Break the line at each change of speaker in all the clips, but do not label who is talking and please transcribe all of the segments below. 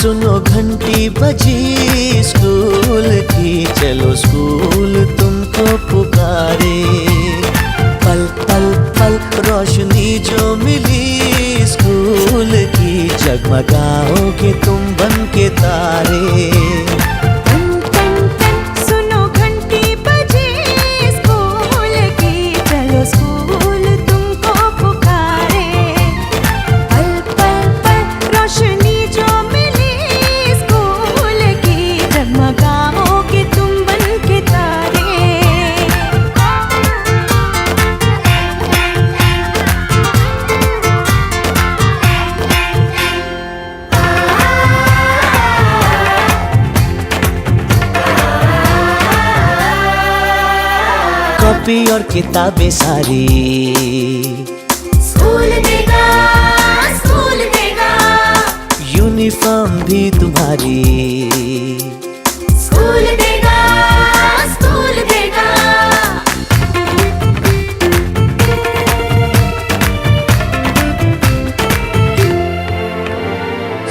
सुनो घंटी बजी स्कूल की। चलो स्कूल तुमको पुकारे। पल पल पल रोशनी जो मिली स्कूल की जगमगाओगे तुम बन के तारे। कॉपी और किताबें सारी।
स्कूल देगा स्कूल देगा।
यूनिफॉर्म भी तुम्हारी।
स्कूल देगा स्कूल देगा।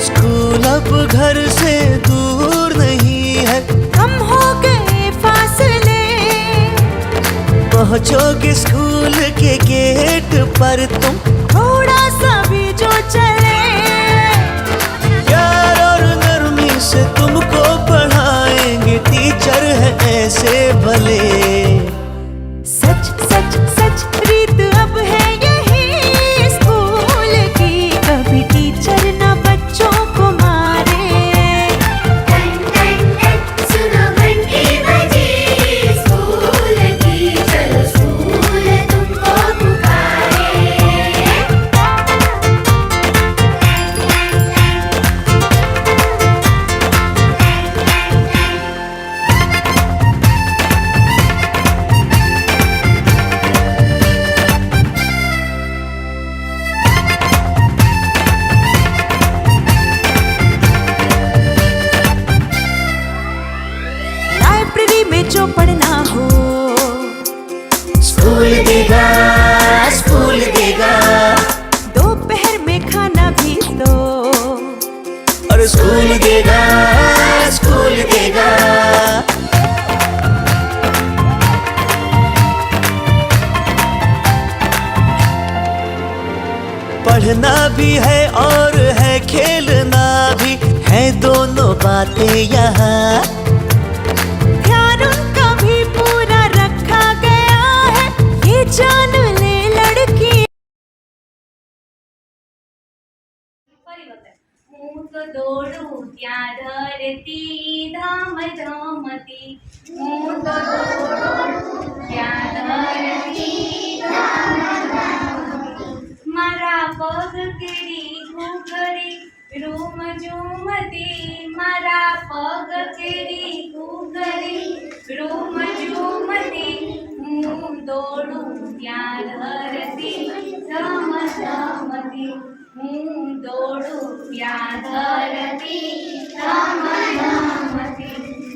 स्कूल अब घर से दूर नहीं पहुंचोगे स्कूल के गेट पर तुम
थोड़ा सा भी जो चले
और
स्कूल
देगा स्कूल देगा पढ़ना भी है और है खेलना भी, है दोनों बातें यहाँ।
ध्यान उनका भी पूरा रखा गया है, ये जान
દોડું ત્યાં ધરતી, ધામ ધમતી. હું તો દોડું ત્યાં ધરતી મારા પગ કેરી ઘૂઘરી, રૂમ ઝૂમતી. મારા પગ કેરી ઘૂઘરી, રૂમ ઝૂમતી. હું દોડું ત્યાં ધરતી, ધમ ધમતી. હું દોડું ત્યાં ધરતી ધમ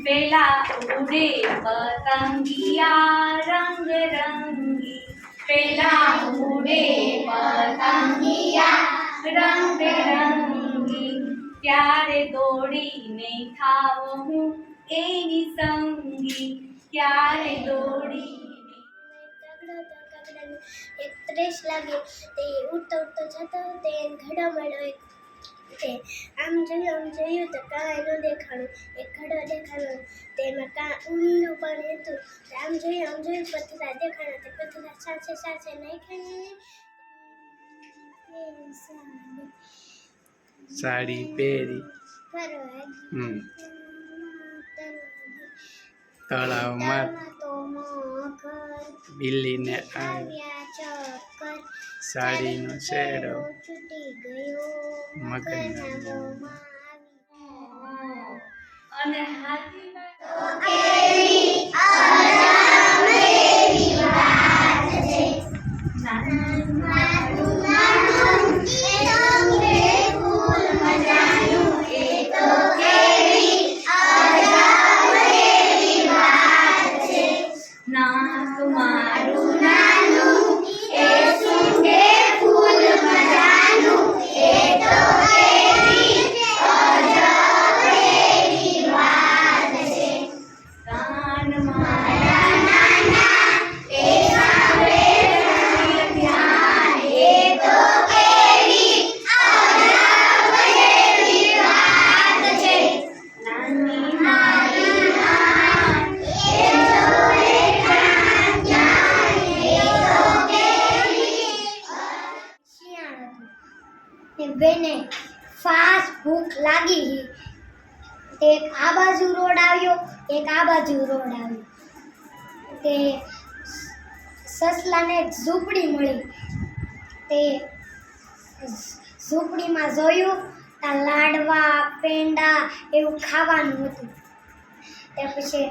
પેલા ઉડે પતંગિયા રંગ રંગી પેલા ઉડે પતંગિયા રંગ ત્યારે દોડીને થાવ હું એની સંગી. ક્યારે દોડીને
કાગડો એક ત્રેસ લાગે તે ઉડતો ઉડતો જતો તે ઘડો મળ્યો એક તે આમ જોયું આમ જોયું તો કાંઈ ન દેખાણું એક ઘડો દેખાણો તેમાં કાં ઊંડું પણ હતું આમ જોયું આમ જોયું પથરા દેખાણા તે પથરા સાચે સાચે નાખ્યા
સાડી પહેરી
ફરવા
હમ તળાવમાં બિલ્લીને સાડીનો શેડો
આવી
અને હાથીમાં
એક આ બાજુ રોડ આવ્યો, એક આ બાજુ રોડ આવ્યો. તે સસલાને ઝૂંપડી મળી. તે ઝૂંપડીમાં જોયું ત્યાં લાડવા, પેંડા એવું ખાવાનું હતું. તે પછી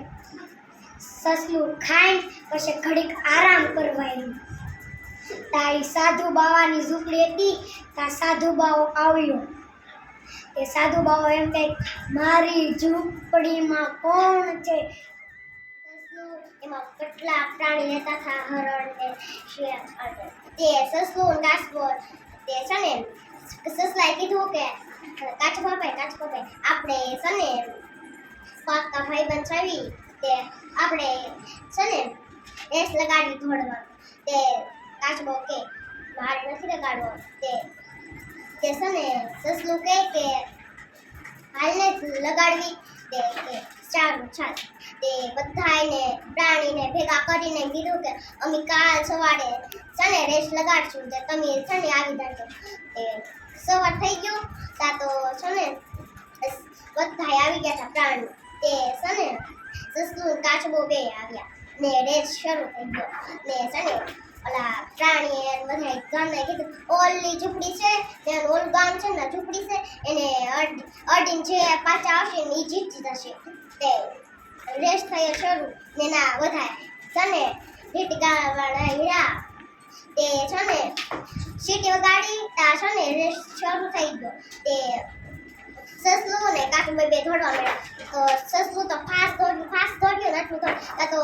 સસલું ખાઈ, પછી ઘડીક આરામ કરવાયું ત્યાં સાધુ બાવાની ઝૂંપડી હતી ત્યાં સાધુ બાવો આવ્યો. તે સાધુ બાવો એમ કહે, મારી ઝૂંપડીમાં કોણ છે? એમાં કેટલા પ્રાણી રહેતા હતા હરણ ને તે સસલું કાચબો તે છે ને, સસલાએ કીધું કે, કાચ ભાઈ કાચ ભાઈ આપણે છે ને પાકતા ભાઈબંધ છાવી તે આપણે છે ને રેસ લગાડી દોડવા તે કાચબો કે મારે નથી લગાડવો, તે તે સસલું કહે કે, હાલને લગાડવી તે સારું ચાલ તે બધાને પ્રાણીને ભેગા કરીને કીધું કે, અમે કાલ સવારે સને રેસ લગાડશું તે તમે છે ને આવી જાજો. તે સવાર થઈ ગયો તા તો છે ને બધા આવી ગયા હતા પ્રાણી. તે સને સસલું કાચબો બે આવ્યા ને રેસ શરૂ થઈ ગયો ને છે ને ઓલા પ્રાણીએ બધા ગામને કીધું ઓલી ઝૂંપડી છે, ત્યાં ઓલું ગામ છે ને ઝૂંપડી છે, એને અડ- અડીને જે પાછા આવશે ને એ જીતી જશે. તે રેસ થયો શરૂ, ને ના બધા છે ભીટ ગાવાળા હીરા. તે છે ને, સીટી વગાડી, તા છે ને રેસ શરૂ થઈ ગયો. તે સસલું ને કાચું બે દોડવા મળ્યા. તો સસલું તો ફાસ્ટ દોડ્યું તો કાં તો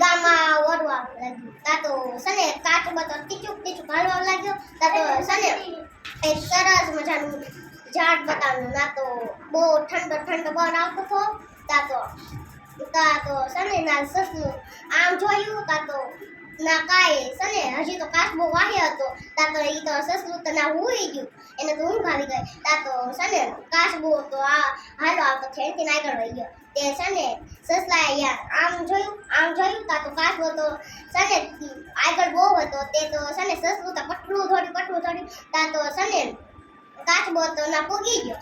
ગામમાં ઓરવા લાગ્યું. કાં તો સને કાચું બતો ટીચુક ટીચુક હાલવા લાગ્યો. કાં તો સને એક સરસ મજાનું ઝાડ બતાવ્યું. ના તો બહુ ઠંડો ઠંડો પવન આવતો હતો. તા તો તા તો સને ના સસલું આમ જોયું. તા તો ના કાંઈ. સને હજી તો કાચબો વાહ્યો હતો. તા તો ઈ તો સસલું તો ના હું ગયું. એને તો ઊંઘ આવી ગઈ. તા તો સને કાચબો તો આ હાલો ખેડતીને આગળ વહી ગયો. તે સને સસલાએ યાર આમ જોયું આમ જોયું, તા તો કાચબો તો સને આગળ બહુ હતો, તે તો સને સસલું, તો પટલું થોડું પટલું થોડું તા તો સને કાચબો તો ના પૂગી ગયો.